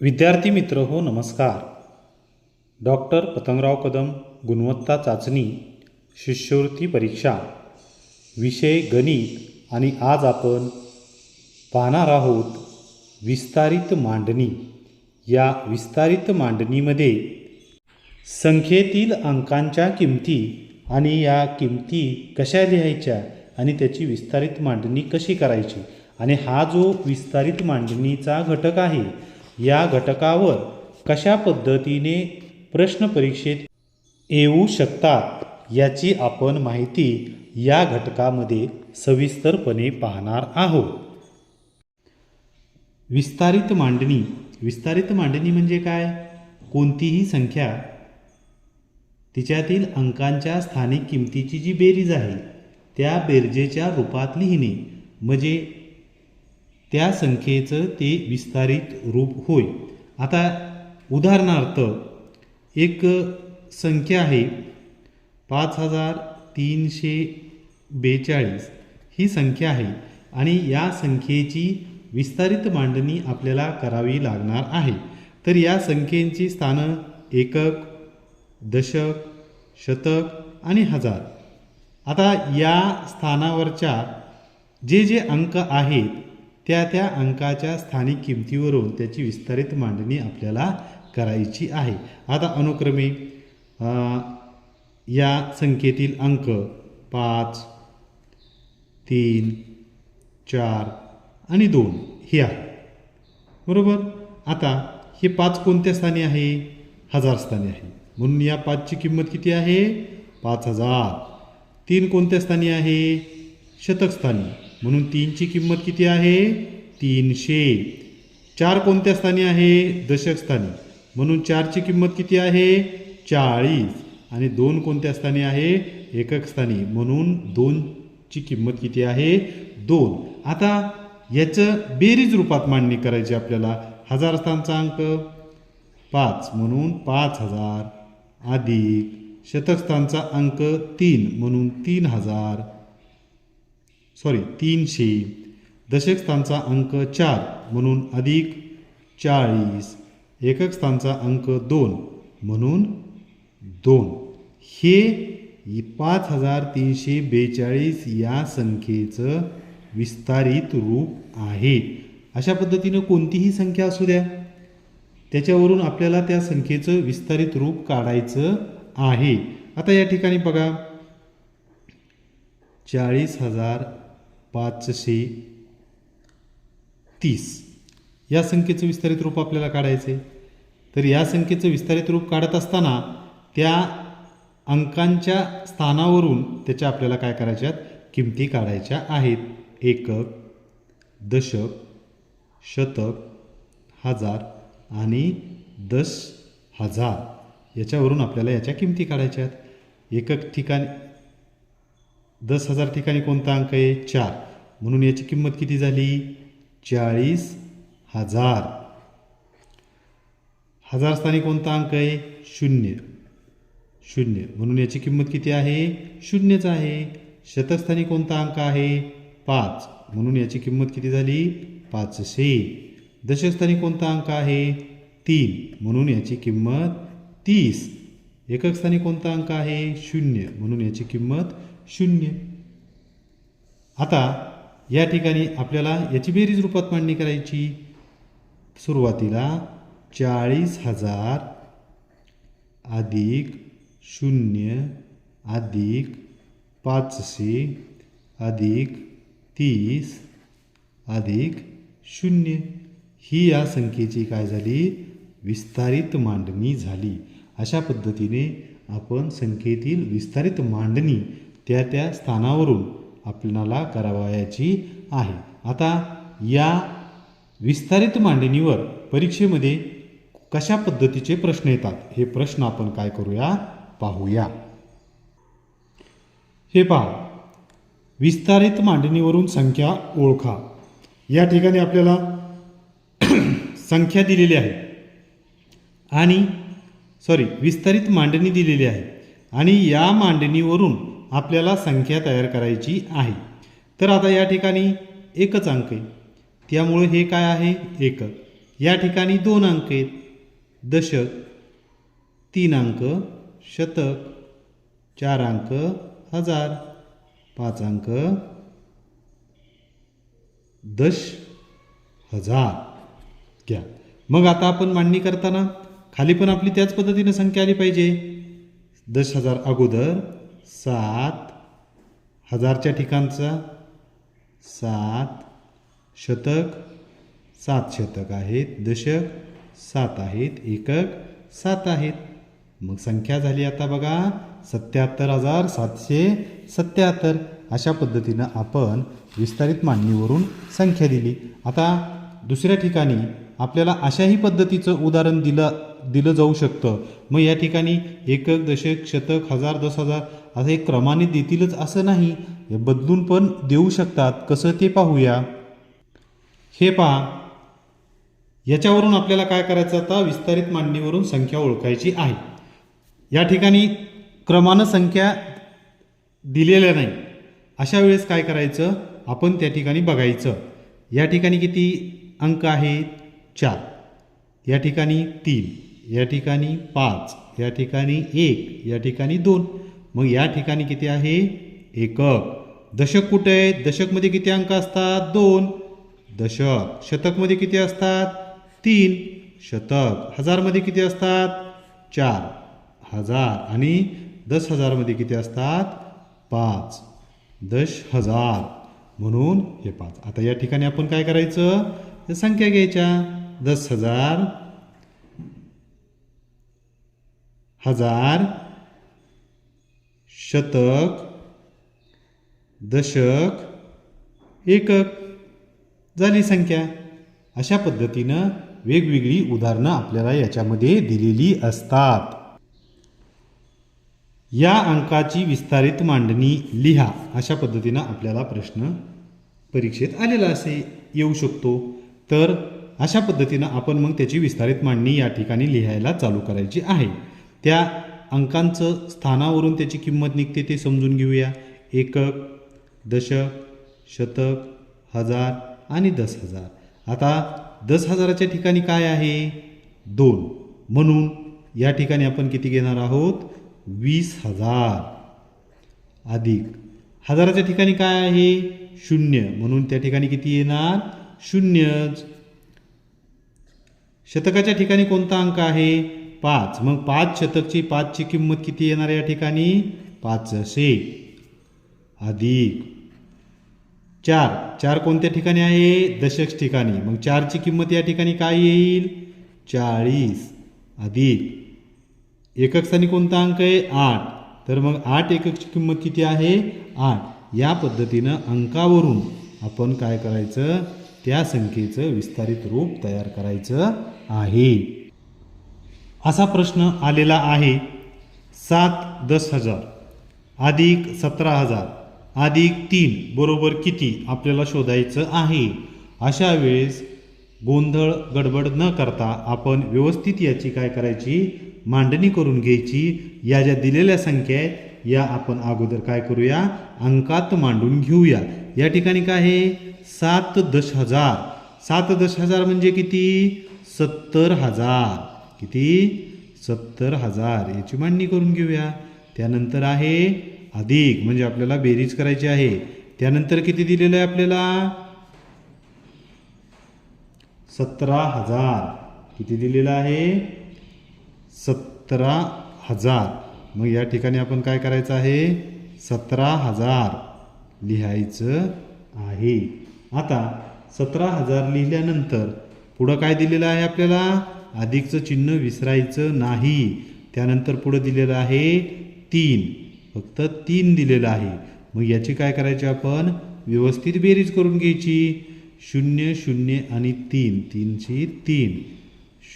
विद्यार्थी मित्र हो नमस्कार. डॉक्टर पतंगराव कदम गुणवत्ता चाचणी शिष्यवृत्ती परीक्षा विषय गणित आणि आज आपण पाहणार आहोत विस्तारित मांडणी. या विस्तारित मांडणीमध्ये संख्येतील अंकांच्या किमती आणि या किमती कशा लिहायच्या आणि त्याची विस्तारित मांडणी कशी करायची. आणि हा जो विस्तारित मांडणीचा घटक आहे या घटकावर कशा पद्धतीने प्रश्न परीक्षेत येऊ शकतात याची आपण माहिती या घटकामध्ये सविस्तरपणे पाहणार आहोत. विस्तारित मांडणी. विस्तारित मांडणी म्हणजे काय? कोणतीही संख्या तिच्यातील अंकांच्या स्थानिक किमतीची जी बेरीज आहे त्या बेरजेच्या रूपात लिहिणे. म्हणजे त्या संख्येचं ते विस्तारित रूप होय. आता उदाहरणार्थ एक संख्या आहे पाच हजार तीनशे बेचाळीस. ही संख्या आहे आणि या संख्येची विस्तारित मांडणी आपल्याला करावी लागणार आहे. तर या संख्येची स्थानं एकक दशक शतक आणि हजार. आता या स्थानावरच्या जे जे अंक आहेत त्या त्या अंकाच्या स्थानिक किमतीवरून त्याची विस्तारित मांडणी आपल्याला करायची आहे. आता अनुक्रमे या संख्येतील अंक पाच तीन चार आणि दोन हे आहे बरोबर? आता हे पाच कोणत्या स्थानी आहे? हजार स्थानी आहे. म्हणून या पाचची किंमत किती आहे? पाच हजार. तीन कोणत्या स्थानी आहे? शतकस्थानी म्हणून तीनची किंमत किती आहे? तीनशे. चार कोणत्या स्थानी आहे? दशक स्थानी. म्हणून चारची किंमत किती आहे? चाळीस. आणि दोन कोणत्या स्थानी आहे? एकक स्थानी. म्हणून दोनची किंमत किती आहे? दोन. आता याचं बेरीज रूपात मांडणी करायची आपल्याला. हजार स्थानचा अंक. पाच. म्हणून पाच हजार. अधिक शतकस्थानचा अंक तीन. म्हणून तीन हजार. सॉरी तीनशे दशक स्थानचा अंक चार म्हणून अधिक चाळीस. एकक स्थानचा अंक दोन म्हणून दोन. हे पाच हजार तीनशे बेचाळीस या संख्येचं विस्तारित रूप आहे. अशा पद्धतीनं कोणतीही संख्या असू द्या. त्याच्यावरून आपल्याला त्या संख्येचं विस्तारित रूप काढायचं आहे. आता या ठिकाणी बघा. चाळीस हजार पाचशे तीस. या संख्येचं विस्तारित रूप आपल्याला काढायचं आहे तर या संख्येचं विस्तारित रूप काढत असताना त्या अंकांच्या स्थानावरून त्याच्या आपल्याला काय करायच्यात? किमती काढायच्या आहेत. एकक दशक शतक हजार आणि दस हजार. याच्यावरून आपल्याला याच्या किमती काढायच्या आहेत एकक ठिकाणी दस हजार ठिकाणी कोणता अंक आहे? चार. म्हणून याची किंमत किती झाली? चाळीस हजार. हजार स्थानी कोणता अंक आहे? शून्य. शून्य. म्हणून याची किंमत किती आहे? शून्यच आहे. शतस्थानी कोणता अंक आहे? पाच. म्हणून याची किंमत किती झाली? पाचशे. दशस्थानी कोणता अंक आहे? तीन. म्हणून याची किंमत तीस. एकक स्थानी कोणता अंक आहे? शून्य. म्हणून याची किंमत शून्य. आता या ठिकाणी आपल्याला याची बेरीज रूपात मांडणी करायची. सुरुवातीला चाळीस हजार अधिक शून्य अधिक पाचशे अधिक तीस अधिक शून्य. ही या संख्येची काय झाली? विस्तारित मांडणी झाली. अशा पद्धतीने आपण संख्येतील विस्तारित मांडणी त्या त्या स्थानावरून आपल्याला करावयाची आहे. आता या विस्तारित मांडणीवर परीक्षेमध्ये कशा पद्धतीचे प्रश्न येतात? हे प्रश्न आपण काय करूया? पाहूया. हे पहा. विस्तारित मांडणीवरून संख्या ओळखा. या ठिकाणी आपल्याला संख्या दिलेली आहे. आणि सॉरी विस्तारित मांडणी दिलेली आहे. आणि या मांडणीवरून आपल्याला संख्या तयार करायची आहे. तर आता या ठिकाणी एकच अंक आहे. त्यामुळे हे काय आहे? एकक या ठिकाणी दोन अंक आहेत. दशक तीन अंक शतक चार अंक हजार पाच अंक दश हजार. घ्या. मग आता आपण मांडणी करताना खाली पण आपली त्याच पद्धतीने संख्या आली पाहिजे. दश हजार अगोदर सात हजारच्या ठिकाणचा. सात शतक सात शतक आहेत. दशक सात आहेत. एकक सात आहेत. मग संख्या झाली आता बघा. सत्याहत्तर हजार सातशे सत्याहत्तर. अशा पद्धतीनं आपण विस्तारित मांडणीवरून संख्या दिली. आता दुसऱ्या ठिकाणी आपल्याला अशाही पद्धतीचं उदाहरण दिलं दिलं जाऊ शकतं. मग या ठिकाणी एकक दशक शतक हजार दस हजार असं हे क्रमाने देतीलच असं नाही हे बदलून पण देऊ शकतात. कसं ते पाहूया. हे पहा. याच्यावरून आपल्याला काय करायचं आता? विस्तारित मांडणीवरून संख्या ओळखायची आहे. या ठिकाणी क्रमानं संख्या दिलेल्या नाही. अशा वेळेस काय करायचं? आपण त्या ठिकाणी बघायचं. या ठिकाणी किती अंक आहेत? चार. या ठिकाणी तीन. या ठिकाणी पाच. या ठिकाणी एक. या ठिकाणी दोन. मग या ठिकाणी किती आहे? एकक. दशक कुठे? आहे दशकमध्ये किती अंक असतात? दोन. दशक. शतकमध्ये किती असतात? तीन. शतक. हजारमध्ये किती असतात? चार. हजार. आणि दस हजारमध्ये किती असतात? पाच. दश हजार म्हणून हे पाच. आता या ठिकाणी आपण काय करायचं? तर संख्या घ्यायच्या. दस हजार हजार. शतक दशक एकक झाली संख्या. अशा पद्धतीनं वेगवेगळी उदाहरणं आपल्याला याच्यामध्ये दिलेली असतात. या अंकाची विस्तारित मांडणी लिहा. अशा पद्धतीनं आपल्याला प्रश्न परीक्षेत आलेला असे येऊ शकतो. तर अशा पद्धतीनं आपण मग त्याची विस्तारित मांडणी या ठिकाणी लिहायला चालू करायची आहे. त्या अंकांचं स्थानावरून त्याची किंमत निघते ते समजून घेऊया. एकक दशक शतक हजार आणि दस हजार. आता दस हजाराच्या ठिकाणी काय आहे? दोन. म्हणून या ठिकाणी आपण किती घेणार आहोत? वीस हजार. अधिक. हजाराच्या ठिकाणी काय आहे? शून्य. म्हणून त्या ठिकाणी किती येणार? शून्यच. शतकाच्या ठिकाणी कोणता अंक आहे? पाच. मग पाच शतकची पाचची किंमत किती येणार या ठिकाणी? पाचशे अधिक. चार. चार कोणत्या ठिकाणी आहे? दशक ठिकाणी. मग चारची किंमत या ठिकाणी काय येईल? चाळीस. अधिक. एकक स्थानी कोणता अंक आहे? आठ. तर मग आठ एककची किंमत किती आहे? आठ. या पद्धतीनं अंकावरून आपण काय करायचं? त्या संख्येचं विस्तारित रूप तयार करायचं आहे. असा प्रश्न आलेला आहे. सात दस हजार. अधिक सतरा हजार. अधिक तीन बरोबर किती आपल्याला शोधायचं आहे? अशा वेळेस गोंधळ गडबड न करता आपण व्यवस्थित याची काय करायची? मांडणी करून घ्यायची. या ज्या दिलेल्या संख्या आहेत या आपण अगोदर काय करूया? अंकात मांडून घेऊया. या ठिकाणी काय आहे? सात दश हजार. सात दश हजार म्हणजे किती? सत्तर हजार. किती? सत्तर हजार. याची मांडणी करून घेऊया. त्यानंतर आहे अधिक म्हणजे आपल्याला बेरीज करायची आहे. त्यानंतर किती दिलेलं आहे आपल्याला? सतरा हजार. किती दिलेलं आहे? सतरा हजार. मग या ठिकाणी आपण काय करायचं आहे? सतरा हजार लिहायचं आहे. आता सतरा हजार लिहिल्यानंतर पुढं काय दिलेलं आहे आपल्याला? अधिकचं चिन्ह विसरायचं नाही. त्यानंतर पुढं दिलेलं आहे तीन. फक्त तीन दिलेलं आहे. मग याची काय करायची आपण? व्यवस्थित बेरीज करून घ्यायची. शून्य शून्य आणि तीन. तीनची तीन.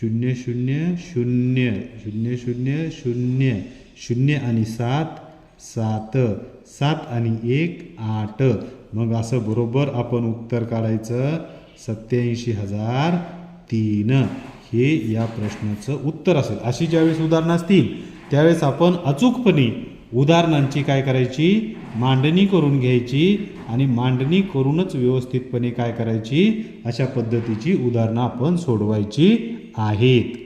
शून्य शून्य शून्य. शून्य शून्य शून्य. शून्य आणि सात. सात. सात आणि एक आठ. मग असं बरोबर आपण उत्तर काढायचं. सत्याऐंशी हजार तीन. हे या प्रश्नाचं उत्तर असेल. अशी ज्यावेळेस उदाहरणं असतील त्यावेळेस आपण अचूकपणे उदाहरणांची काय करायची? मांडणी करून घ्यायची आणि मांडणी करूनच व्यवस्थितपणे काय करायची? अशा पद्धतीची उदाहरणं आपण सोडवायची आहेत.